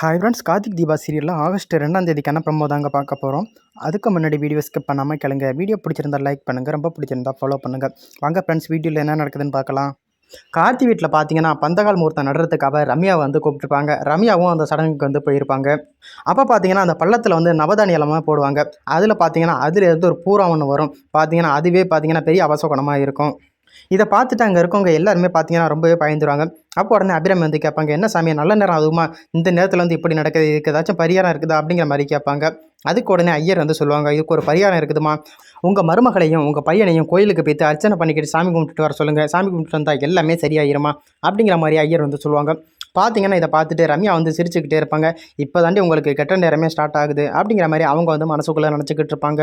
Hi friends Karthik Deepa சீரியலில் August ரெண்டாம் தேதிக்கான promo தாங்க பார்க்க போகிறோம் அதுக்கு முன்னாடி வீடியோ ஸ்கிப் பண்ணாமல் கிளங்க வீடியோ பிடிச்சிருந்தா லைக் பண்ணுங்கள் ரொம்ப பிடிச்சிருந்தா ஃபாலோ பண்ணுங்கள் வாங்க ஃப்ரெண்ட்ஸ் வீடியோவில் என்ன நடக்குதுன்னு பார்க்கலாம். கார்த்தி வீட்டில் பார்த்தீங்கன்னா பந்தகால் முகூர்த்தம் நடுறதுக்காக ரம்யா வந்து கூப்பிட்டுருப்பாங்க. ரம்யாவும் அந்த சடங்குக்கு வந்து போயிருப்பாங்க. அப்போ பார்த்தீங்கன்னா அந்த பள்ளத்தில் வந்து நவதானியலமாக போடுவாங்க. அதில் பார்த்தீங்கன்னா அதில் இருந்து ஒரு பூரா ஒன்று வரும். பார்த்தீங்கன்னா அதுவே பார்த்தீங்கன்னா பெரிய அவசகுணமாக இருக்கும். இதை பார்த்துட்டு அங்கே இருக்கவங்க எல்லாருமே பார்த்தீங்கன்னா ரொம்பவே பயந்துருவாங்க. அப்போ உடனே அபிராமி வந்து கேட்பாங்க என்ன சாமி நல்ல நேரம் அதுவுமா இந்த நேரத்தில் வந்து இப்படி நடக்குது இதுக்கு ஏதாச்சும் பரிகாரம் இருக்குதா? அப்படிங்கிற மாதிரி கேட்பாங்க. அதுக்கு உடனே ஐயர் வந்து சொல்லுவாங்க இதுக்கு ஒரு பரிகாரம் இருக்குதுமா? உங்கள் மருமகளையும் உங்கள் பையனையும் கோயிலுக்கு போய்த்து அர்ச்சனை பண்ணிக்கிட்டு சாமி கும்பிட்டுட்டு வர சொல்லுங்கள் சாமி கும்பிட்டு வந்தால் எல்லாமே சரியாயிருமா? அப்படிங்கிற மாதிரி ஐயர் வந்து சொல்லுவாங்க. பார்த்தீங்கன்னா இதை பார்த்துட்டு ரம்யா வந்து சிரிச்சுக்கிட்டே இருப்பாங்க. இப்போ தாண்டி உங்களுக்கு கெட்ட நேரமே ஸ்டார்ட் ஆகுது. அப்படிங்கிற மாதிரி அவங்க வந்து மனசுக்குள்ளே நினச்சிக்கிட்டு இருப்பாங்க.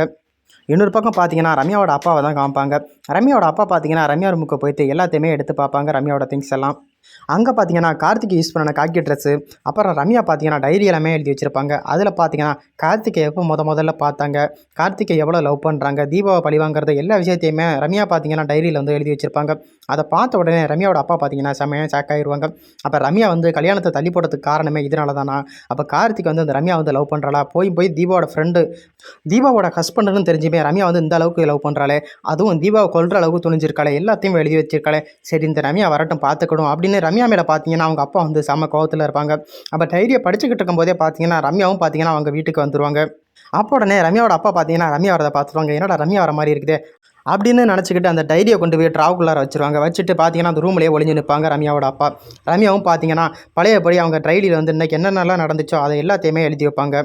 இன்னொரு பக்கம் பார்த்தீங்கன்னா ரம்யாவோட அப்பாவை தான் காமிப்பாங்க. ரம்யாவோட அப்பா பார்த்தீங்கன்னா ரம்யா ரூமுக்கு போயிட்டு எல்லாத்தையுமே எடுத்து பார்ப்பாங்க. ரம்யாவோட திங்ஸ் எல்லாம். அங்கே பார்த்தீங்கன்னா கார்த்திக் யூஸ் பண்ண காக்கி ட்ரெஸ்ஸு அப்புறம் ரம்யா பார்த்தீங்கன்னா டைரி எல்லாமே எழுதி வச்சுருப்பாங்க. அதில் பார்த்தீங்கன்னா கார்த்திகை எப்போ முத முதல்ல பார்த்தாங்க கார்த்திகை எவ்வளோ லவ் பண்ணுறாங்க தீபாவை பழி வாங்குறது எல்லா விஷயத்தையுமே ரம்யா பார்த்தீங்கன்னா டைரியில் வந்து எழுதி வச்சுருப்பாங்க. அதை பார்த்த உடனே ரம்யாவோட அப்பா பார்த்தீங்கன்னா செம்மையாக ஷாக் ஆகிடுவாங்க அப்போ ரம்யா வந்து கல்யாணத்தை தள்ளி போடுறதுக்கு காரணமே இதனால தானா அப்போ கார்த்திக் வந்து அந்த ரம்யா வந்து லவ் பண்ணுறாளா போய் போய் தீபாவோட ஃப்ரெண்டு தீபாவோட ஹஸ்பண்டுன்னு தெரிஞ்சுமே ரம்யா வந்து இந்த அளவுக்கு லவ் பண்ணுறாளே அதுவும் தீபாவை கொள்கிற அளவுக்கு துணிஞ்சிருக்காளே எல்லாத்தையும் எழுதி வச்சிருக்காளே. சரி இந்த ரம்யா வரட்டும் பார்த்துக்கணும் அப்படி அப்படின்னு ரம்யா மேலே பார்த்தீங்கன்னா அவங்க அப்பா வந்து செம்ம கோவத்தில் இருப்பாங்க. அப்போ டைரியை படிச்சுக்கிட்டு இருக்கும்போதே பார்த்தீங்கன்னா ரம்யாவும் பார்த்தீங்கன்னா அவங்க வீட்டுக்கு வந்துருவாங்க. அப்போ உடனே ரம்யாவோட அப்பா பார்த்தீங்கன்னா ரம்யா வரதை பார்த்துருவாங்க. என்னடா ரம்யா வர மாதிரி இருக்குது அப்படின்னு நினச்சிக்கிட்டு அந்த டைரியை கொண்டு போய் ட்ராவுக்குள்ளார வச்சுருவாங்க. வச்சுட்டு பார்த்தீங்கன்னா அந்த ரூம்லேயே ஒளிஞ்சு நிற்பாங்க ரம்யாவோட அப்பா. ரம்யாவும் பார்த்தீங்கன்னா பழையபடி அவங்க டைரியில் வந்து இன்றைக்கி என்னென்னலாம் நடந்துச்சோ அதை எல்லாத்தையுமே எழுதி வைப்பாங்க.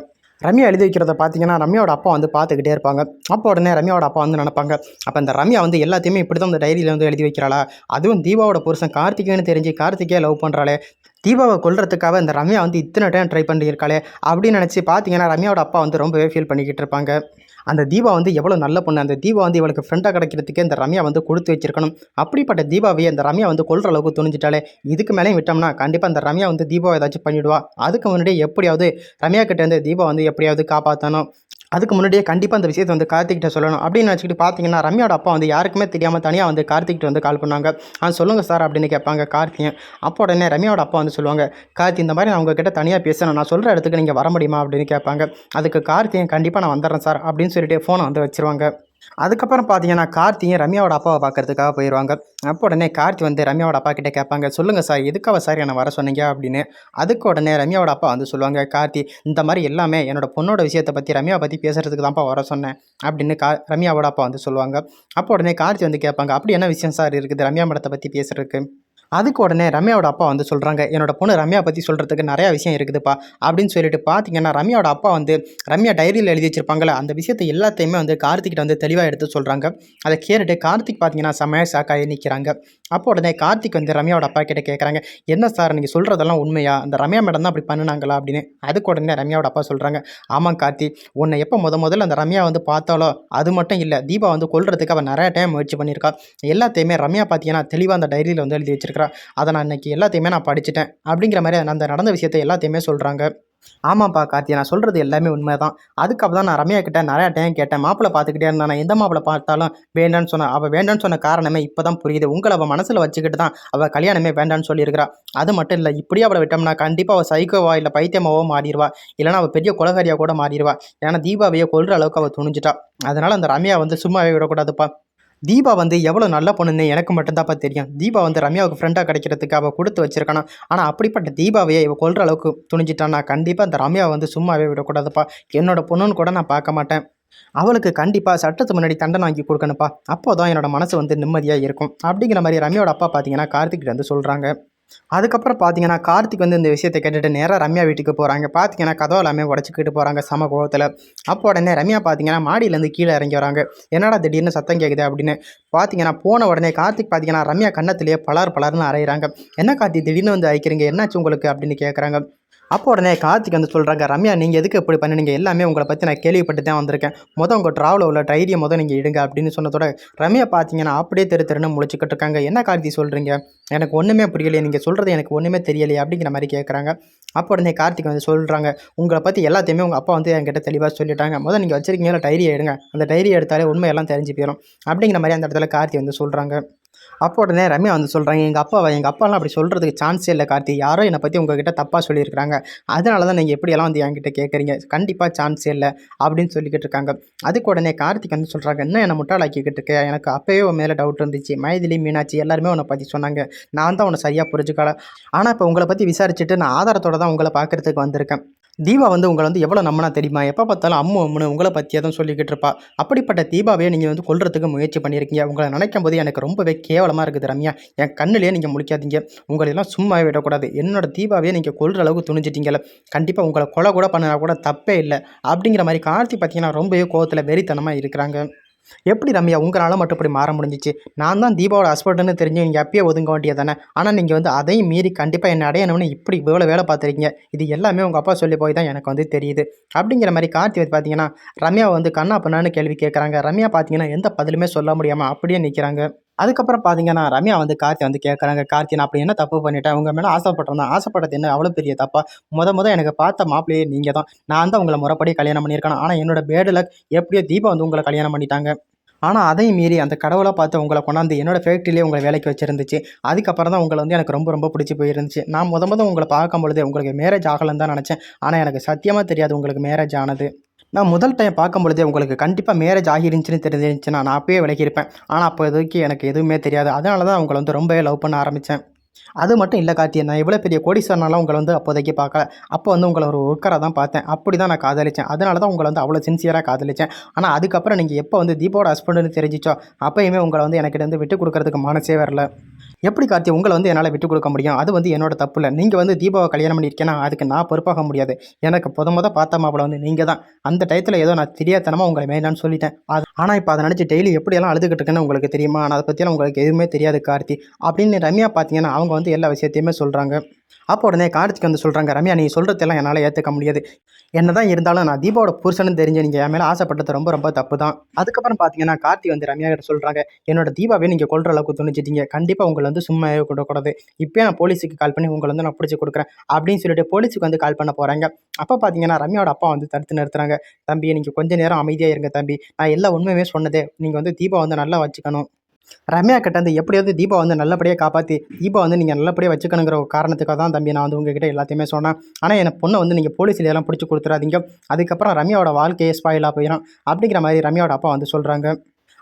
ரம்யா எழுதி வைக்கிறத பார்த்தீங்கன்னா ரம்யாவோட அப்பா வந்து பார்த்துக்கிட்டே இருப்பாங்க. அப்போ உடனே ரம்யாவோட அப்பா வந்து நினைப்பாங்க அப்போ இந்த ரம்யா வந்து எல்லாத்தையுமே இப்படி தான் அந்த டைரியில் வந்து எழுதி வைக்கிறாளா? அதுவும் தீபாவோட புருஷன் கார்த்திகேன்னு தெரிஞ்சு கார்த்திகே லவ் பண்ணுறாளே தீபாவை கொள்றதுக்காக இந்த ரம்யா வந்து இத்தனை டைம் ட்ரை பண்ணியிருக்காளே அப்படின்னு நினச்சி பார்த்தீங்கன்னா ரம்யாவோட அப்பா வந்து ரொம்பவே ஃபீல் பண்ணிக்கிட்டு இருப்பாங்க. அந்த தீபா வந்து எவ்வளோ நல்ல பொண்ணு. அந்த தீபா வந்து இவளுக்கு ஃப்ரெண்டாக கிடைக்கிறதுக்கு இந்த ரம்யா வந்து கொடுத்து வச்சிருக்கணும். அப்படிப்பட்ட தீபாவை அந்த ரம்யா வந்து கொள்கிற அளவுக்கு துணிஞ்சிட்டாலே இதுக்கு மேலேயும் விட்டோம்னா கண்டிப்பாக அந்த ரம்யா வந்து தீபாவை ஏதாச்சும் பண்ணிவிடுவா அதுக்கு முன்னாடி எப்படியாவது ரம்யா கிட்டேருந்து தீபா வந்து எப்படியாவது காப்பாற்றணும் அதுக்கு முன்னாடியே கண்டிப்பாக அந்த விஷயத்தை வந்து கார்த்திகிட்ட சொல்லணும் அப்படின்னு நினச்சிக்கிட்டு பார்த்தீங்கன்னா ரம்யாவோட அப்பா வந்து யாருக்குமே தெரியாமல் தனியாக வந்து கார்த்திகிட்ட வந்து கால் பண்ணாங்க. ஆ சொல்லுங்கள் சார் அப்படின்னு கேட்பாங்க கார்த்தியன் அப்போ உடனே ரம்யாவோட அப்பா வந்து சொல்லுவாங்க கார்த்தி இந்த மாதிரி நான் உங்ககிட்ட தனியாக பேசணும். நான் சொல்கிற இடத்துக்கு நீங்கள் வர முடியுமா? அப்படின்னு கேட்பாங்க. அதுக்கு கார்த்தியன் கண்டிப்பாக நான் வந்துடுறேன் சார் அப்படின்னு சொல்லிட்டு ஃபோனை வந்து வச்சிருவாங்க. அதுக்கப்புறம் பார்த்தீங்கன்னா கார்த்தியும் ரம்யாவோட அப்பாவை பார்க்கறதுக்காக போயிடுவாங்க. அப்போ உடனே கார்த்தி வந்து ரம்யாவோட அப்பா கிட்டே கேட்பாங்க சொல்லுங்கள் சார் எதுக்காக சார் என்னை வர சொன்னீங்க? அப்படின்னு. அதுக்கு உடனே ரம்யாவோட அப்பா வந்து சொல்லுவாங்க கார்த்தி இந்த மாதிரி எல்லாமே என்னோட பொண்ணோட விஷயத்தை பற்றி ரம்யாவை பற்றி பேசுகிறதுக்கு தான்ப்பா வர சொன்னேன். அப்படின்னு கா ரம்யாவோட அப்பா வந்து சொல்லுவாங்க. அப்போ உடனே கார்த்தி வந்து கேட்பாங்க அப்படி என்ன விஷயம் சார் இருக்குது? ரம்யா மடத்தை பற்றி பேசுகிறதுக்கு அதுக்கு உடனே ரம்யாவோட அப்பா வந்து சொல்கிறாங்க என்னோட பொண்ணு ரம்யா பற்றி சொல்கிறதுக்கு நிறையா விஷயம் இருக்குதுப்பா அப்படின்னு சொல்லிட்டு பார்த்தீங்கன்னா ரம்யாவோட அப்பா வந்து ரம்யா டைரியில் எழுதி வச்சிருப்பாங்களே அந்த விஷயத்தை எல்லாத்தையுமே வந்து கார்த்திகிட்ட வந்து தெளிவாக எடுத்து சொல்கிறாங்க அதை கேட்டுட்டு கார்த்திக் பார்த்தீங்கன்னா செம்மையாக ஷாக்காகி நிற்கிறாங்க அப்போ உடனே கார்த்திக் வந்து ரம்யாவோட அப்பா கிட்ட கேட்குறாங்க என்ன சார் நீங்கள் சொல்கிறதெல்லாம் உண்மையா? அந்த ரம்யா மேடம் தான் அப்படி பண்ணினாங்களா? அப்படின்னு. அதுக்கு உடனே ரம்யாவோட அப்பா சொல்கிறாங்க ஆமாம் கார்த்தி உன்னை எப்போ முத முதல்ல அந்த ரம்யா வந்து பார்த்தாலோ அது மட்டும் இல்லை தீபா வந்து கொள்றதுக்கு அவன் நிறைய டைம் முயற்சி பண்ணியிருக்கா. எல்லாத்தையுமே ரம்யா பார்த்தீங்கன்னா தெளிவாக அந்த டைரியில் வந்து எழுதி வச்சிருக்கா. அதை நான் இன்றைக்கி எல்லாத்தையுமே நான் படிச்சுட்டேன். அப்படிங்கிற மாதிரி அந்த நடந்த விஷயத்தை எல்லாத்தையுமே சொல்கிறாங்க ஆமாப்பா கார்த்தி நான் சொல்கிறது எல்லாமே உண்மை தான் அதுக்கப்புறம் தான் நான் ரம்யா கிட்ட நிறையா டைம் கேட்டேன். மாப்பிள்ளை பார்த்துக்கிட்டே இருந்தான் நான் எந்த மாப்பிள்ளை பார்த்தாலும் வேண்டான்னு சொன்னேன் அவள் வேண்டான்னு சொன்ன காரணமே இப்போ தான் புரியுது. உங்களை அவள் மனசில் வச்சுக்கிட்டு தான் அவள் கல்யாணமே வேண்டான்னு சொல்லியிருக்கிறா. அது மட்டும் இல்லை இப்படியே அவளை விட்டோம்னா கண்டிப்பாக அவள் சைக்கோவா இல்லை பைத்தியமாவோ மாறிடுவா. இல்லைனா அவள் பெரிய குலகாரியாக கூட மாறிடுவா. ஏன்னா தீபாவையை கொள்கிற அளவுக்கு அவள் துணிஞ்சிட்டா. அதனால் அந்த ரம்யா வந்து சும்மாவே விடக்கூடாதுப்பா. தீபா வந்து எவ்வளோ நல்ல பொண்ணுன்னு எனக்கு மட்டும்தான்ப்பா தெரியும். தீபா வந்து ரம்யாவுக்கு ஃப்ரெண்டாக கிடைக்கிறதுக்கு அவள் கொடுத்து வச்சிருக்கானா ஆனால் அப்படிப்பட்ட தீபாவையே இவள் கொள்கிற அளவுக்கு துணிஞ்சிட்டான்னா கண்டிப்பாக அந்த ரம்யாவை வந்து சும்மாவே விடக்கூடாதுப்பா. என்னோட பொண்ணுன்னு கூட நான் பார்க்க மாட்டேன். அவளுக்கு கண்டிப்பாக சட்டத்து முன்னாடி தண்டனை வாங்கி கொடுக்கணுப்பா அப்போ தான் என்னோட மனசு வந்து நிம்மதியாக இருக்கும். அப்படிங்கிற மாதிரி ரம்யாவோட அப்பா பார்த்தீங்கன்னா கார்த்திக் வந்து சொல்கிறாங்க அதுக்கப்புறம் பார்த்தீங்கன்னா கார்த்திக் வந்து இந்த விஷயத்தை கேட்டுட்டு நேராக ரம்யா வீட்டுக்கு போகிறாங்க பார்த்தீங்கன்னா கதவு எல்லாமே உடச்சிக்கிட்டு போகிறாங்க சம கோபத்தில் அப்போ உடனே ரம்யா பார்த்தீங்கன்னா மாடியிலேருந்து கீழே இறங்கி வராங்க. என்னடா திடீர்னு சத்தம் கேட்குது அப்படின்னு பார்த்தீங்கன்னா போன உடனே கார்த்திக் பார்த்தீங்கன்னா ரம்யா கன்னத்திலேயே பலர் பலர்னு அரைகிறாங்க என்ன கார்த்திக் திடீர்னு வந்து அழைக்கிறீங்க? என்னாச்சு உங்களுக்கு? அப்படின்னு கேட்குறாங்க அப்போ உடனே கார்த்திக் வந்து சொல்கிறாங்க ரம்யா நீங்கள் எதுக்கு இப்படி பண்ணினீங்க? எல்லாமே உங்களை பற்றி நான் கேள்விப்பட்டு தான் வந்திருக்கேன். மொதல் உங்கள் ட்ராவலில் உள்ள டைரியை மொதல் நீங்கள் இடுங்க அப்படின்னு சொன்னதோட ரம்யா பார்த்தீங்கன்னா அப்படியே தெரு தெருன்னு முழிச்சிக்கிட்டு இருக்காங்க. என்ன கார்த்தி சொல்கிறீங்க எனக்கு ஒன்றுமே புரியலையே. நீங்கள் சொல்கிறது எனக்கு ஒன்றுமே தெரியலையே அப்படிங்கிற மாதிரி கேட்குறாங்க அப்போ உடனே கார்த்திக் வந்து சொல்கிறாங்க உங்களை பற்றி எல்லாத்தையுமே உங்கள் அப்பா வந்து என்கிட்ட தெளிவாக சொல்லிட்டாங்க. முதல் நீங்கள் வச்சுருக்கீங்களா டைரியை எடுங்க. அந்த டைரியை எடுத்தாலே உண்மையெல்லாம் தெரிஞ்சு போயிடும் அப்படிங்கிற மாதிரி அந்த இடத்துல கார்த்தி வந்து சொல்கிறாங்க அப்போ உடனே ரம்யா வந்து சொல்கிறாங்க எங்கள் அப்பாவை எங்கள் அப்பாலாம் அப்படி சொல்கிறதுக்கு சான்ஸே இல்லை கார்த்தி. யாரோ என்னை பற்றி உங்ககிட்ட தப்பாக சொல்லியிருக்கிறாங்க. அதனால தான் நீங்கள் எப்படியெல்லாம் வந்து என்கிட்ட கேட்குறீங்க. கண்டிப்பாக சான்ஸே இல்லை அப்படின்னு சொல்லிக்கிட்டு இருக்காங்க. அதுக்கு உடனே கார்த்திக் வந்து சொல்கிறாங்க என்ன என்னை முட்டாளாக்கிக்கிட்டு இருக்க? எனக்கு அப்போயே உன் மேலே டவுட் இருந்துச்சு. மைதிலி மீனாட்சி எல்லாருமே உன்னை பற்றி சொன்னாங்க. நான் தான் உன்னை சரியாக புரிஞ்சுக்கல. ஆனால் இப்போ உங்களை பற்றி விசாரிச்சுட்டு நான் ஆதாரத்தோட தான் உங்களை பார்க்குறதுக்கு வந்திருக்கேன். தீபா வந்து உங்களை வந்து எவ்வளோ நம்மனா தெரியுமா? எப்போ பார்த்தாலும் அம்மு அம்முன்னு உங்களை பற்றியே தான் சொல்லிக்கிட்டு இருப்பா. அப்படிப்பட்ட தீபாவே நீங்கள் வந்து கொள்றதுக்கு முயற்சி பண்ணியிருக்கீங்க. உங்களை நினைக்கும் போது எனக்கு ரொம்பவே கேவலமாக இருக்குது ரம்யா. என் கண்ணிலேயே நீங்கள் முழிக்காதீங்க. உங்களெல்லாம் சும்மாவே விடக்கூடாது. என்னோட தீபாவே நீங்கள் கொள்கிற அளவுக்கு துணிஞ்சிட்டீங்கல்ல. கண்டிப்பாக உங்களை கொலை கூட பண்ணினா கூட தப்பே இல்லை. அப்படிங்கிற மாதிரி கார்த்தி பார்த்தீங்கன்னா ரொம்பவே கோவத்தில் வெறித்தனமாக இருக்கிறாங்க. எப்படி ரம்யா உங்களால் மட்டும் இப்படி மாற முடிஞ்சிச்சு? நான் தான் தீபாவோட ஹஸ்பண்டுன்னு தெரிஞ்சு நீங்கள் அப்பயே ஒதுங்க வேண்டியது தானே ஆனால் நீங்கள் வந்து அதையும் மீறி கண்டிப்பாக என்னை அடையணும்னு இப்படி இவ்வளோ வேலை பார்த்துருக்கீங்க இது எல்லாமே உங்கள் அப்பா சொல்லி போய் தான் எனக்கு வந்து தெரியுது. அப்படிங்கிற மாதிரி கார்த்தி வந்து பார்த்தீங்கன்னா ரம்யா வந்து கண்ணா பண்ணான்னு கேள்வி கேட்குறாங்க ரம்யா பார்த்தீங்கன்னா எந்த பதிலுமே சொல்ல முடியாமல் அப்படியே நிற்கிறாங்க அதுக்கப்புறம் பார்த்தீங்கன்னா ரம்யா வந்து கார்த்தி வந்து கேட்குறாங்க கார்த்தி நான் அப்படி என்ன தப்பு பண்ணிட்டேன்? உங்கள் மேலே ஆசைப்பட்டிருந்தேன். ஆசைப்பட்டது என்ன? அவ்வளோ பெரிய தப்பா? முத முத எனக்கு பார்த்த மாப்பிள்ளையே நீங்கள் தான் நான் தான் உங்களை முறைப்படி கல்யாணம் பண்ணியிருக்கேன் ஆனால் என்னோட பேடில் லக் எப்படியோ தீபா வந்து உங்களை கல்யாணம் பண்ணிட்டாங்க. ஆனால் அதையும் மீறி அந்த கடவுளை பார்த்து உங்களை கொண்டாந்து என்னோட ஃபேக்ட்ரியிலே உங்களை வேலைக்கு வச்சிருந்துச்சு. அதுக்கப்புறம் தான் உங்களை வந்து எனக்கு ரொம்ப ரொம்ப பிடிச்சி போயிருந்துச்சு. நான் முத முத உங்களை பார்க்கும் பொழுது உங்களுக்கு மேரேஜ் ஆகலைன்னு தான் நினச்சேன். ஆனால் எனக்கு சத்தியமாக தெரியாது உங்களுக்கு மேரேஜ் ஆனது. நான் முதல் டைம் பார்க்கும் பொழுதே உங்களுக்கு கண்டிப்பாக மேரேஜ் ஆகிருந்துச்சுன்னு தெரிஞ்சிருந்துச்சுன்னா நான் அப்பயே விலகியிருப்பேன். ஆனால் அப்போ இதுக்கு எனக்கு எதுவுமே தெரியாது. அதனால தான் உங்களை வந்து ரொம்பவே லவ் பண்ண ஆரம்பித்தேன் அது மட்டும் இல்லை கார்த்தி நான் இவ்வளோ பெரிய கோடீஸ்வரனாலாம் உங்களை வந்து அப்போதைக்கு பார்க்கல. அப்போ வந்து உங்களை ஒரு ஒர்க்கராக தான் பார்த்தேன். அப்படி தான் நான் காதலித்தேன் அதனால தான் உங்களை வந்து அவ்வளோ சின்சியராக காதலித்தேன் ஆனால் அதுக்கப்புறம் நீங்கள் எப்போ வந்து தீபாவோட ஹஸ்பண்டுன்னு தெரிஞ்சிச்சோ அப்போயுமே உங்களை வந்து எனக்கிட்ட வந்து விட்டு கொடுக்கறதுக்கு மனசே வரல. எப்படி கார்த்தி உங்களை வந்து என்னால் விட்டு கொடுக்க முடியும்? அது வந்து என்னோட தப்பு இல்லை நீங்கள் வந்து தீபாவை கல்யாணம் பண்ணியிருக்கேன்னா அதுக்கு நான் பொறுப்பாக முடியாது. எனக்கு முத முத பார்த்த மாப்பிள வந்து நீங்கள் தான். அந்த டயத்தில் ஏதோ நான் தெரியாதனமாக உங்களை வேணான்னு சொல்லிட்டேன். அது ஆனால் இப்போ அதை நினச்சி டெய்லி எப்படியெல்லாம் அழுதுகிட்டு இருக்குன்னு உங்களுக்கு தெரியுமா? ஆனால் அதை பற்றியெல்லாம் உங்களுக்கு எதுவுமே தெரியாது கார்த்தி அப்படின்னு ரம்யா பார்த்தீங்கன்னா அவங்க வந்து எல்லா விஷயத்தையுமே சொல்கிறாங்க அப்போ உடனே கார்த்திக் வந்து சொல்கிறாங்க ரம்யா நீ சொல்கிறதெல்லாம் என்னால் ஏற்றுக்க முடியாது. என்ன தான் இருந்தாலும் நான் தீபாவோட புருஷன்னு தெரிஞ்ச நீங்கள் என் மேலே ஆசைப்பட்டது ரொம்ப ரொம்ப தப்பு தான் அதுக்கப்புறம் பார்த்தீங்கன்னா கார்த்தி வந்து ரம்யா கிட்ட சொல்கிறாங்க என்னோட தீபாவே நீங்கள் கொள்ற அளவுக்கு துணிச்சிட்டீங்க கண்டிப்பாக உங்களை வந்து சும்மாவே கொடுக்கூடாது இப்போயே நான் போலீஸுக்கு கால் பண்ணி உங்களை வந்து நான் பிடிச்சி கொடுக்குறேன். அப்படின்னு சொல்லிட்டு போலீஸுக்கு வந்து கால் பண்ண போகிறாங்க அப்போ பார்த்தீங்கன்னா ரம்யாவோட அப்பா வந்து தடுத்து நிறுத்துறாங்க. தம்பி நீங்கள் கொஞ்ச நேரம் அமைதியாக இருங்க தம்பி. நான் எல்லா உண்மையுமே சொன்னதே. நீங்கள் வந்து தீபா வந்து நல்லா வச்சுக்கணும். ரம்யா கிட்ட வந்து எப்படியாவது தீபா வந்து நல்லபடியாக காப்பாற்றி தீபா வந்து நீங்கள் நல்லபடியாக வச்சுக்கணுங்கிற ஒரு காரணத்துக்காக தான் தம்பி நான் வந்து உங்ககிட்ட எல்லாத்தையுமே சொன்னேன். ஆனால் என் பொண்ணை வந்து நீங்கள் போலீஸில் எல்லாம் பிடிச்சி கொடுத்துறாதீங்க. அதுக்கப்புறம் ரம்யாவோட வாழ்க்கையே ஸ்பாயிலாக போயிடும் அப்படிங்கிற மாதிரி ரம்யாவோட அப்பா வந்து சொல்கிறாங்க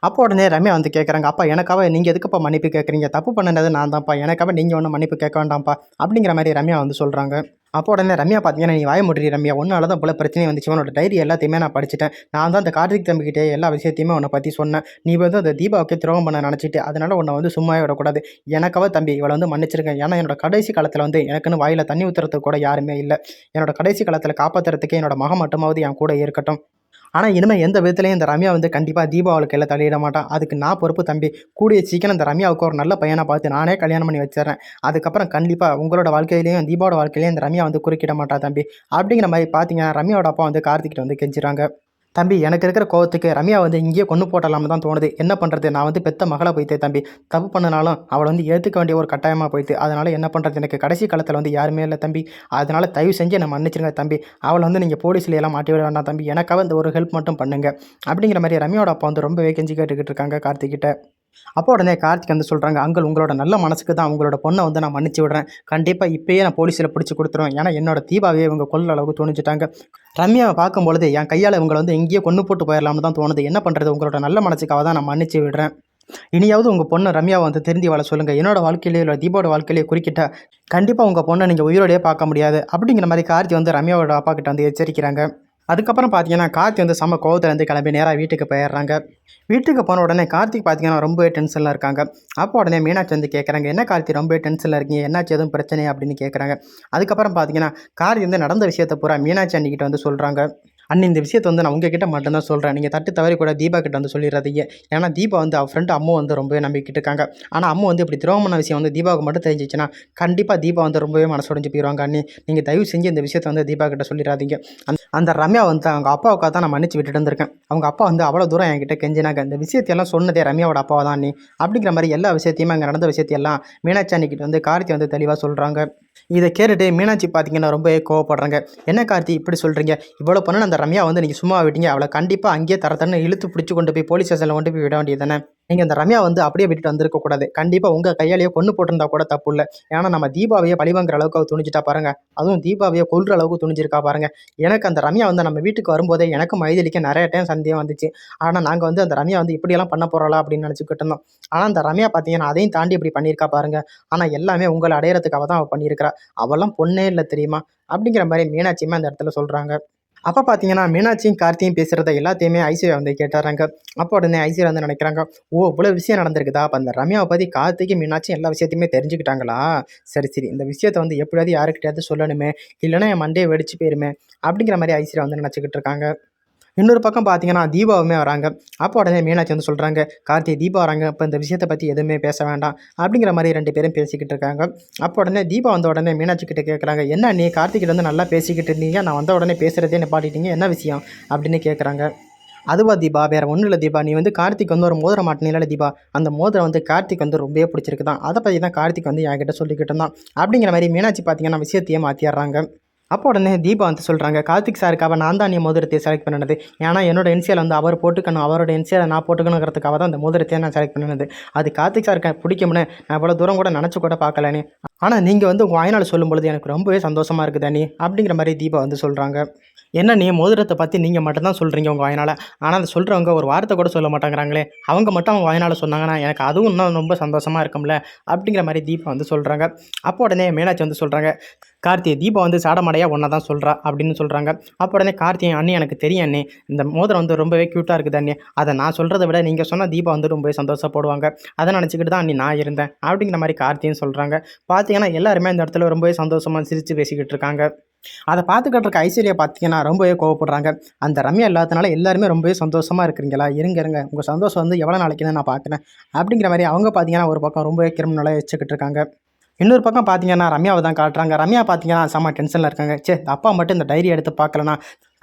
அப்போ உடனே ரம்யா வந்து கேட்குறாங்க அப்பா எனக்காக நீங்கள் எதுக்குப்பா மன்னிப்பு கேட்குறீங்க தப்பு பண்ணது நான் தான்ப்பா எனக்காக நீங்கள் ஒன்றும் மன்னிப்பு கேட்க வேண்டாம்ப்பா. அப்படிங்கிற மாதிரி ரம்யா வந்து சொல்கிறாங்க அப்போ உடனே ரம்யா பார்த்தீங்கன்னா நீ வாய முடியும் ரம்யா. ஒன்றால தான் போல பிரச்சனை வந்துச்சு. உன்னோட டைரி எல்லாத்தையுமே நான் படிச்சிட்டேன். நான் தான் அந்த கார்த்திக் தம்பிக்கிட்டே எல்லா விஷயத்தையுமே உன்னை பற்றி சொன்னேன். நீ வந்து அந்த தீபாவுக்கு துரோகம் பண்ண நினச்சிட்டு அதனால் உன்னை வந்து சும்மாவே விடக்கூடாது. எனக்காக தம்பி இவளை வந்து மன்னிச்சிருக்கேன் ஏன்னா என்னோட கடைசி காலத்தில் வந்து எனக்குன்னு வாயில் தண்ணி ஊற்றுறதுக்கு கூட யாருமே இல்லை. என்னோட கடைசி காலத்தில் காப்பாற்றுறதுக்கு என்னோட மகம் மட்டுமாவது என் கூட இருக்கட்டும். ஆனால் இனிமேல் எந்த விதத்துலையும் இந்த ரம்யா வந்து கண்டிப்பாக தீபாவளிக்கு எல்லாம் தலையிட மாட்டான் அதுக்கு நான் பொறுப்பு தம்பி. கூடிய சீக்கிரம் இந்த ரம்யாவுக்கு ஒரு நல்ல பையனை பார்த்து நானே கல்யாணம் பண்ணி வச்சிடறேன். அதுக்கப்புறம் கண்டிப்பாக உங்களோட வாழ்க்கையிலையும் தீபாவோட வாழ்க்கையிலையும் இந்த ரம்யா வந்து குறுக்கிட மாட்டா தம்பி. அப்படிங்கிற மாதிரி பார்த்தீங்கன்னா ரம்யாவோட அப்பா வந்து கார்த்திக்கிட்ட வந்து கெஞ்சுறாங்க. தம்பி எனக்கு இருக்கிற கோவத்துக்கு ரம்யா வந்து இங்கேயே கொண்டு போட்டலாம்னு தான் தோணுது. என்ன பண்ணுறது நான் வந்து பெத்த மகளை போய்த்தே தம்பி. தப்பு பண்ணனாலும் அவளை வந்து ஏற்றுக்க வேண்டிய ஒரு கட்டாயமாக போயிட்டு அதனால் என்ன பண்ணுறது எனக்கு கடைசி காலத்தில் வந்து யாருமே இல்லை தம்பி. அதனால் தயவு செஞ்சு நம்ம மன்னிச்சிருங்க தம்பி. அவளை வந்து நீங்கள் போலீஸில் எல்லாம் மாட்டி விட வேண்டாம் தம்பி. எனக்காக இந்த ஒரு ஹெல்ப் மட்டும் பண்ணுங்க. அப்படிங்கிற மாதிரி ரம்யாவோட அப்பா வந்து ரொம்பவே வேகெஞ்சி கேட்டுக்கிட்டு இருக்காங்க கார்த்திக்கிட்ட அப்போ உடனே கார்த்திக் வந்து சொல்கிறாங்க அங்கிள் உங்களோட நல்ல மனசுக்கு தான் உங்களோட பொண்ணை வந்து நான் மன்னிச்சு விடுறேன். கண்டிப்பாக இப்பயே நான் போலீஸில் பிடிச்சி கொடுத்துருவேன். ஏன்னா என்னோட தீபாவே இவங்க கொள்ள அளவுக்கு துணிச்சிட்டாங்க. ரம்யாவை பார்க்கும் பொழுது என் கையால் இவங்களை வந்து எங்கேயோ கொண்டு போட்டு போயிடலாம்னு தான் தோணுது. என்ன பண்ணுறது உங்களோட நல்ல மனசுக்காக தான் நான் மன்னிச்சு விடுறேன். இனியாவது உங்கள் பொண்ணு ரம்யாவை வந்து திருந்தி வாழ சொல்லுங்கள் என்னோட வாழ்க்கையிலே இல்லை தீபாவோட வாழ்க்கையிலே குறுக்கிட்டா கண்டிப்பாக உங்கள் பொண்ணை நீங்கள் உயிரோடையே பார்க்க முடியாது. அப்படிங்கிற மாதிரி கார்த்தி வந்து ரம்யாவோட அப்பா கிட்ட வந்து எச்சரிக்கிறாங்க. அதுக்கப்புறம் பார்த்தீங்கன்னா கார்த்தி வந்து செம்ம கோவத்துலேருந்து கிளம்பி நேராக வீட்டுக்கு போயிடுறாங்க. வீட்டுக்கு போன உடனே கார்த்திக் பார்த்தீங்கன்னா ரொம்பவே டென்ஷனில் இருக்காங்க. அப்போ உடனே மீனாட்சி வந்து கேட்குறாங்க என்ன கார்த்தி ரொம்பவே டென்ஷனில் இருக்கீங்க? என்னாச்சு? எதுவும் பிரச்சனை அப்படின்னு கேட்குறாங்க அதுக்கப்புறம் பார்த்தீங்கன்னா கார்த்தி வந்து நடந்த விஷயத்தை பூரா மீனாட்சி அன்னிக்கிட்ட வந்து சொல்கிறாங்க அண்ணி இந்த விஷயத்தை வந்து நான் உங்ககிட்ட மட்டும்தான் சொல்கிறேன் நீங்கள் தட்டு தவறி கூட தீபா கிட்ட வந்து சொல்லிடுறதீங்க ஏன்னா தீபா வந்து அவள் ஃப்ரெண்டு அம்மா வந்து ரொம்பவே நம்பிக்கிட்டு இருக்காங்க. ஆனால் அம்மா வந்து இப்படி துரோகம் விஷயம் வந்து தீபாவுக்கு மட்டும் தெரிஞ்சிச்சுன்னா கண்டிப்பாக தீபா வந்து ரொம்பவே மனசுடைஞ்சு போயிடுவாங்க அண்ணி. நீங்கள் தயவு செஞ்சு இந்த விஷயத்தை வந்து தீபா கிட்ட சொல்லிடாதீங்க அந்த அந்த ரம்யா வந்து அவங்க அப்பாவுக்காக தான் நான் மன்னிச்சு விட்டுட்டு வந்திருக்கேன். அவங்க அப்பா வந்து அவ்வளோ தூரம் என்கிட்ட கெஞ்சினாங்க. இந்த விஷயத்தையெல்லாம் சொன்னதே ரம்யாவோட அப்பாவை தான் நீ அப்படிங்கிற மாதிரி எல்லா விஷயத்தையுமே அங்கே நடந்த விஷயத்தையெல்லாம் மீனாட்சி அன்னைக்கிட்ட வந்து கார்த்தி வந்து தெளிவாக சொல்கிறாங்க இதை கேட்டுட்டு மீனாட்சி பார்த்தீங்கன்னா ரொம்பவே கோவப்படுறாங்க. என்ன கார்த்தி இப்படி சொல்கிறீங்க இவ்வளோ பண்ண அந்த ரம்யா வந்து நீங்கள் சும்மா விட்டீங்க. அவளை கண்டிப்பாக அங்கேயே தர தரன்னு இழுத்து பிடிச்சி கொண்டு போய் போலீஸ் ஸ்டேஷனில் கொண்டு போய் விட வேண்டியது தானே நீங்கள் அந்த ரம்யா வந்து அப்படியே விட்டுட்டு வந்திருக்கக்கூடாது கண்டிப்பாக உங்கள் கையாலேயே கொண்டு போட்டிருந்தா கூட தப்பு இல்லை. ஏன்னா நம்ம தீபாவையே பழிவாங்கிற அளவுக்கு அவள் துணிஞ்சிட்டா பாருங்கள் அதுவும் தீபாவையே கொள்கிற அளவுக்கு துணிஞ்சிருக்கா பாருங்கள் எனக்கு அந்த ரம்யா வந்து நம்ம வீட்டுக்கு வரும்போதே எனக்கு மைதிலிக்க நிறைய டைம் சந்தேகம் வந்துச்சு. ஆனால் நாங்கள் வந்து அந்த ரம்யா வந்து இப்படியெல்லாம் பண்ண போகிறாளா அப்படின்னு நினச்சிக்கிட்டு இருந்தோம். ஆனால் அந்த ரம்யா பார்த்தீங்கன்னா அதையும் தாண்டி இப்படி பண்ணியிருக்கா பாருங்கள் ஆனால் எல்லாமே உங்களை அடையிறதுக்காக தான் அவள் பண்ணியிருக்கிறா அவெல்லாம் பொண்ணே இல்லை தெரியுமா? அப்படிங்கிற மாதிரி மீனாட்சியுமே அந்த இடத்துல சொல்கிறாங்க அப்போ பார்த்தீங்கன்னா மீனாட்சியும் கார்த்தியும் பேசுகிறத எல்லாத்தையுமே ஐஸ்வர்யா வந்து கேட்டுறாங்க அப்போ உடனே ஐஸ்வர்யா வந்து நினைக்கிறாங்க ஓ இவ்வளோ விஷயம் நடந்திருக்குதா? அப்போ அந்த ரம்யாவை பற்றி கார்த்திக்கு மீனாட்சி எல்லா விஷயத்தையுமே தெரிஞ்சுக்கிட்டாங்களா? சரி சரி இந்த விஷயத்தை வந்து எப்படியாவது யாருக்கிட்டையாவது சொல்லணுமே. இல்லைன்னா என் மண்டையை வெடிச்சு போயிருமே. அப்படிங்கிற மாதிரி ஐஸ்வர்யா வந்து நினச்சிக்கிட்டு இருக்காங்க. இன்னொரு பக்கம் பார்த்தீங்கன்னா தீபாவுமே வராங்க. அப்போ உடனே மீனாட்சி வந்து சொல்கிறாங்க கார்த்தி தீபா வராங்க. இப்போ இந்த விஷயத்தை பற்றி எதுவுமே பேச வேண்டாம். அப்படிங்கிற மாதிரி ரெண்டு பேரும் பேசிக்கிட்டு இருக்காங்க. அப்போ உடனே தீபா வந்த உடனே மீனாட்சி கிட்ட கேட்குறாங்க என்ன நீ கார்த்திகிட்ட வந்து நல்லா பேசிக்கிட்டு இருந்தீங்க? நான் வந்த உடனே பேசுகிறதே நிப்பாட்டிட்டீங்க. என்ன விஷயம்? அப்படின்னு கேட்குறாங்க அதுவா தீபா வேறு ஒன்றும் இல்லை தீபா. நீ வந்து கார்த்திக் வந்து ஒரு மோதிரம் மாட்டினில தீபா? அந்த மோதிரம் வந்து கார்த்திக் வந்து ரொம்பவே பிடிச்சிருக்கு தான் அதை பற்றி தான் கார்த்திக் வந்து என்கிட்ட சொல்லிக்கிட்டு இருந்தான். அப்படிங்கிற மாதிரி மீனாட்சி பார்த்தீங்கன்னா விஷயத்தையே மாற்றிடுறாங்க அப்போ உடனே தீபா வந்து சொல்கிறாங்க கார்த்திக் சாருக்காக நான் தான் நீ மோதிரத்தை செலக்ட் பண்ணினது. ஏன்னா என்னோட இன்சியல் வந்து அவர் போட்டுக்கணும். அவரோட இன்சியலை நான் போட்டுக்கணுங்கிறதுக்காக தான் அந்த மோதிரத்தையே நான் செலக்ட் பண்ணினது. அது கார்த்திக் சாருக்கு பிடிக்கும்னு நான் இவ்வளோ தூரம் கூட நினச்சி கூட பார்க்கலனே ஆனால் நீங்கள் வந்து உங்கள் வாய்நாள் சொல்லும் பொழுது எனக்கு ரொம்பவே சந்தோஷமாக இருக்குது அண்ணி அப்படிங்கிற மாதிரி தீபா வந்து சொல்கிறாங்க என்ன நீ மோதிரத்தை பற்றி நீங்கள் மட்டும்தான் சொல்கிறீங்க உங்கள் வாயினால்? ஆனால் அதை சொல்கிறவங்க ஒரு வார்த்தை கூட சொல்ல மாட்டேங்கிறாங்களே. அவங்க மட்டும் அவங்க வாயினால் சொன்னாங்கன்னா எனக்கு அதுவும் இன்னும் ரொம்ப சந்தோஷமாக இருக்கும்ல? அப்படிங்கிற மாதிரி தீபா வந்து சொல்கிறாங்க அப்போ உடனே மீனாட்சி வந்து சொல்கிறாங்க கார்த்தியை தீபா வந்து சாடமடையாக ஒன்றா தான் சொல்கிறா அப்படின்னு சொல்கிறாங்க அப்போ உடனே கார்த்தியை அண்ணி எனக்கு தெரியும் அண்ணே. இந்த மோதிரம் வந்து ரொம்பவே க்யூட்டாக இருக்குது அண்ணே. அதை நான் சொல்கிறத விட நீங்கள் சொன்னால் தீபா வந்து ரொம்பவே சந்தோஷப்படுவாங்க. அதை நினச்சிக்கிட்டு தான் அண்ணி நான் இருந்தேன் அப்படிங்கிற மாதிரி கார்த்தியும் சொல்கிறாங்க பார்த்தீங்கன்னா எல்லாருமே இந்த இடத்துல ரொம்பவே சந்தோஷமாக சிரித்து பேசிக்கிட்டு இருக்காங்க. அதை பார்த்துக்கிட்டு இருக்க ஐஸ்வர்யா பார்த்தீங்கன்னா ரொம்பவே கோவப்படுறாங்க. அந்த ரம்யா இல்லாதனால எல்லாருமே ரொம்பவே சந்தோஷமாக இருக்கிறீங்களா? இருங்க இருங்க. உங்கள் சந்தோஷம் வந்து எவ்வளோ நாளைக்குன்னு நான் பார்க்குறேன். அப்படிங்கிற மாதிரி அவங்க பார்த்தீங்கன்னா ஒரு பக்கம் ரொம்பவே கிரிமினலாக வச்சுக்கிட்டு இருக்காங்க. இன்னொரு பக்கம் பார்த்தீங்கன்னா ரம்யாவை தான் காட்டுறாங்க. ரம்யா பார்த்தீங்கன்னா செம்ம டென்ஷனில் இருக்காங்க. சே அப்பா மட்டும் இந்த டைரி எடுத்து பார்க்கலனா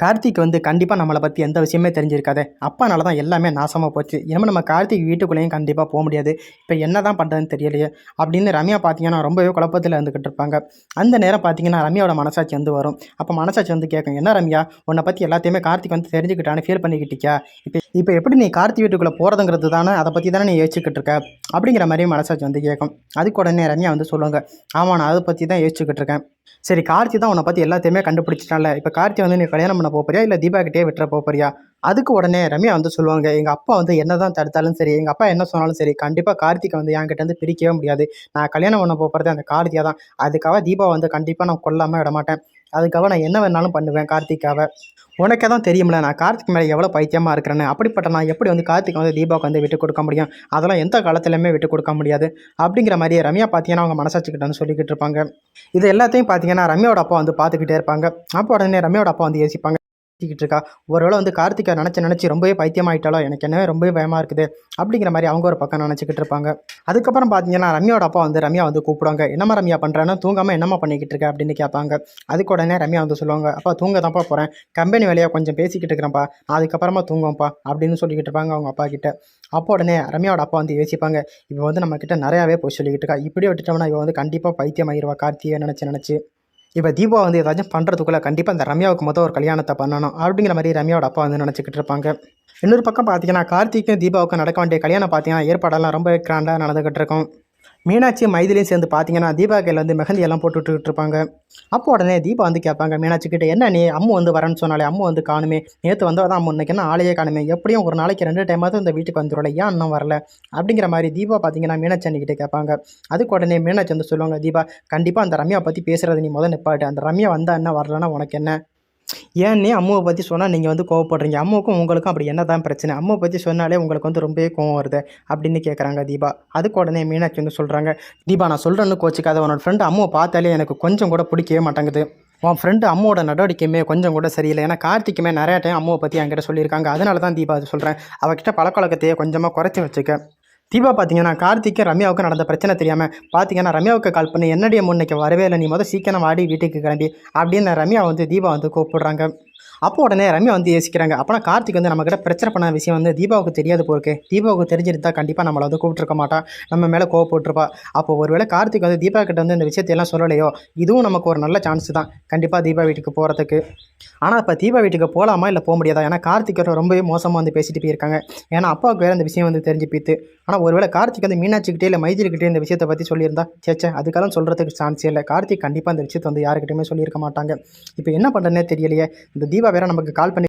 கார்த்திக் வந்து கண்டிப்பாக நம்மளை பற்றி எந்த விஷயமே தெரிஞ்சிருக்காது. அப்பானால தான் எல்லாமே நாசமாக போச்சு. இனிமேல் நம்ம கார்த்திக் வீட்டுக்குள்ளேயும் கண்டிப்பாக போக முடியாது. இப்போ என்ன தான் பண்ணுறதுன்னு தெரியலையே. அப்படின்னு ரம்யா பார்த்தீங்கன்னா ரொம்பவே குழப்பத்தில் இருந்துக்கிட்டு இருப்பாங்க. அந்த நேரம் பார்த்தீங்கன்னா ரம்யாவோட மனசாட்சி வந்து வரும். அப்போ மனசாட்சி வந்து கேட்கும் என்ன ரம்யா உன்னை பற்றி எல்லாத்தையுமே கார்த்திக் வந்து தெரிஞ்சுக்கிட்டான்னு ஃபீல் பண்ணிக்கிட்டியா? இப்போ இப்போ எப்படி நீ கார்த்திக் வீட்டுக்குள்ளே போகிறதுங்கிறது தானே அதை பற்றி தானே நீ யோசிச்சுக்கிட்டு இருக்க? அப்படிங்கிற மாதிரி மனசாட்சி வந்து கேட்கும் அதுக்கு உடனே ரம்யா வந்து சொல்லுவாங்க ஆமாம் நான் அதை பற்றி தான் யோசிச்சுக்கிட்டு இருக்கேன். சரி கார்த்தி தான் உன்னை பற்றி எல்லாத்தையுமே கண்டுபிடிச்சிட்டால இப்போ கார்த்தி வந்து நீ கல்யாணம் பண்ண போறியா? இல்லை தீபா கிட்டே விட்டுற போறியா? அதுக்கு உடனே ரம்யா வந்து சொல்லுவாங்க எங்கள் அப்பா வந்து என்ன தான் தடுத்தாலும் சரி எங்கள் அப்பா என்ன சொன்னாலும் சரி கண்டிப்பாக கார்த்திகை வந்து என்கிட்ட வந்து பிரிக்கவே முடியாது. நான் கல்யாணம் பண்ண போகிறது அந்த கார்த்தியாக தான். அதுக்காக தீபா வந்து கண்டிப்பாக நான் கொல்லாமல் விட மாட்டேன் அதுக்காக நான் என்ன வேணாலும் பண்ணுவேன் கார்த்திகாவை உனக்கே தான் தெரியும்ல நான் கார்த்திக் மேலே எவ்வளோ பைத்தியமாக இருக்கிறேன்னு. அப்படிப்பட்ட நான் எப்படி வந்து கார்த்திக் வந்து தீபாவுக்கு வந்து விட்டு கொடுக்க முடியும்? அதெல்லாம் எந்த காலத்துலையுமே விட்டு கொடுக்க முடியாது. அப்படிங்கிற மாதிரி ரம்யா பார்த்தீங்கன்னா அவங்க மனசாட்சிக்கிட்ட வந்து சொல்லிக்கிட்டு இருப்பாங்க. இது எல்லாத்தையும் பார்த்தீங்கன்னா ரம்யாவோட அப்பா வந்து பார்த்துக்கிட்டே இருப்பாங்க. அப்போ உடனே ரம்யாவோட அப்பா வந்து யோசிப்பாங்க பேசிக்கிட்டு இருக்கா? ஒருவேளை வந்து கார்த்திகா நினச்சி நினச்சி ரொம்பவே பைத்தியமாயிட்டாலோ எனக்கு என்னவே ரொம்பவே பயமாக இருக்குது. அப்படிங்கிற மாதிரி அவங்க ஒரு பக்கம் நினச்சிக்கிட்டு இருப்பாங்க. அதுக்கப்புறம் பார்த்தீங்கன்னா ரம்யாவோட அப்பா வந்து ரம்யா வந்து கூப்பிடுவாங்க. என்னம்மா ரம்யா பண்ணுறேன்னு தூங்காமல் என்னம்மா பண்ணிக்கிட்டு இருக்க? அப்படின்னு கேட்பாங்க. அதுக்கு உடனே ரம்யா வந்து சொல்லுவாங்க அப்பா தூங்க தான்ப்பா போகிறேன் கம்பெனி வேலையாக கொஞ்சம் பேசிக்கிட்டு இருக்கிறேன்ப்பா நான் அதுக்கப்புறமா தூங்குவோம்ப்பா. அப்படின்னு சொல்லிக்கிட்டு இருப்பாங்க அவங்க அப்பா கிட்ட. அப்போ உடனே ரம்யாவோட அப்பா வந்து யோசிப்பாங்க இப்போ வந்து நம்மக்கிட்ட நிறையாவே போய் சொல்லிக்கிட்டு இருக்கா. இப்படியே விட்டுட்டோம்னா இவன் வந்து கண்டிப்பாக பைத்தியமாயிருவா கார்த்தியை நினச்சி நினச்சி. இப்போ தீபா வந்து ஏதாச்சும் பண்ணுறதுக்குள்ளே கண்டிப்பாக அந்த ரம்யாவுக்கு மொத்தம் ஒரு கல்யாணத்தை பண்ணணும் அப்படிங்கிற மாதிரி ரம்யாவோட அப்பா வந்து நினச்சிக்கிட்டு இருப்பாங்க. இன்னொரு பக்கம் பார்த்தீங்கன்னா கார்த்திக்கும் தீபாவுக்கும் நடக்க வேண்டிய கல்யாணம் பார்த்தீங்கன்னா ஏற்பாடெல்லாம் ரொம்ப கிராண்டாக நடந்துக்கிட்டு இருக்கும். மீனாட்சி மைதிலையும் சேர்ந்து பார்த்தீங்கன்னா தீபா கையில் வந்து மெஹந்தி எல்லாம் போட்டுட்டு இருப்பாங்க. அப்போ உடனே தீபா வந்து கேட்பாங்க மீனாட்சி கிட்ட என்ன நீ அம்மு வந்து வரேன்னு சொன்னாலே அம்மு வந்து காணுமே. நேற்று வந்து அதான் அம்மு இன்னைக்கு என்ன ஆளையே காணுமே. எப்படியும் ஒரு நாளைக்கு ரெண்டு டைமாவது இந்த வீட்டுக்கு வந்துடும்ல ஏன் இன்னும் வரல? அப்படிங்கிற மாதிரி தீபா பார்த்தீங்கன்னா மீனாட்சி அன்னிக்கிட்ட கேட்பாங்க. அதுக்கு உடனே மீனாட்சி வந்து சொல்லுவாங்க தீபா கண்டிப்பாக அந்த ரம்யா பற்றி பேசுகிறத நீ முதல் நிப்பாட்டு. அந்த ரம்யா வந்தால் என்ன வரலன்னா உனக்கு என்ன? ஏன்னே அம்மாவை பற்றி சொன்னால் நீங்கள் வந்து கோவப்படுறீங்க. அம்மாவுக்கும் உங்களுக்கும் அப்படி என்ன தான் பிரச்சனை. அம்மாவை பற்றி சொன்னாலே உங்களுக்கு வந்து ரொம்பவே கோவம் வருது அப்படின்னு கேட்குறாங்க தீபா. அதுக்கு உடனே மீனாட்சி வந்து சொல்கிறாங்க தீபா நான் சொல்கிறேன்னு கோச்சிக்காத. உன்னோட ஃப்ரெண்டு அம்மாவை பார்த்தாலே எனக்கு கொஞ்சம் கூட பிடிக்கவே மாட்டேங்குது. உன் ஃப்ரெண்டு அம்மாவோட நடவடிக்கையுமே கொஞ்சம் கூட சரியில்லை. ஏன்னா கார்த்திக்குமே நிறையா டைம் அம்மாவை பற்றி என்கிட்ட சொல்லியிருக்காங்க. அதனால தான் தீபா அது சொல்கிறேன் அவகிட்ட பழக்கவழக்கத்தையே கொஞ்சமாக குறைச்சி வச்சுக்க. தீபா பார்த்தீங்கன்னா கார்த்திக்கு ரம்யாவுக்கு நடந்த பிரச்சனை தெரியாமல் பார்த்தீங்கன்னா ரம்யாவுக்கு கால் பண்ணி என்னுடைய முன்னைக்கு வரவே இல்லை நீ முதல் சீக்கிரம் வாடி வீட்டுக்கு கிளம்பி அப்படின்னு ரம்யா வந்து தீபா வந்து கூப்பிடுறாங்க. அப்போ உடனே ரம்யா வந்து யோசிக்கிறாங்க. அப்போனா கார்த்திக் வந்து நம்மக்கிட்ட பிரச்சனை பண்ண விஷயம் வந்து தீபாவுக்கு தெரியாது போருக்கு தீபாவுக்கு தெரிஞ்சிருந்தா கண்டிப்பாக நம்மளை வந்து கூப்பிட்டுருக்க மாட்டான் நம்ம மேலே கோவப்பட்டிருப்பா அப்போ ஒருவேளை கார்த்திக் வந்து தீபா கிட்ட வந்து இந்த விஷயத்தையெல்லாம் சொல்லலையோ? இதுவும் நமக்கு ஒரு நல்ல சான்ஸ் தான். கண்டிப்பாக தீபா வீட்டுக்கு போகிறதுக்கு ஆனால் இப்போ தீபா வீட்டுக்கு போகலாமா இல்லை போக முடியாதா? ஏன்னா கார்த்திக் ரொம்பவே மோசமாக வந்து பேசிட்டு போயிருக்காங்க. ஏன்னா அப்பாவுக்கு வேறு இந்த விஷயம் வந்து தெரிஞ்சு போயிட்டு. ஆனால் ஒருவேளை கார்த்திக் வந்து மீனாட்சிக்கிட்டே இல்லை மைதிரிக்கிட்டே இந்த விஷயத்தை பற்றி சொல்லியிருந்தா சேச்சே அதுக்கெல்லாம் சொல்கிறதுக்கு சான்ஸே இல்லை. கார்த்திக் கண்டிப்பாக இந்த விஷயத்தை வந்து யாருக்கிட்டையுமே சொல்லியிருக்க மாட்டாங்க. இப்போ என்ன பண்ணுறதுனே தெரியலையே. இந்த தீபா வேற நமக்கு கால் பண்ணி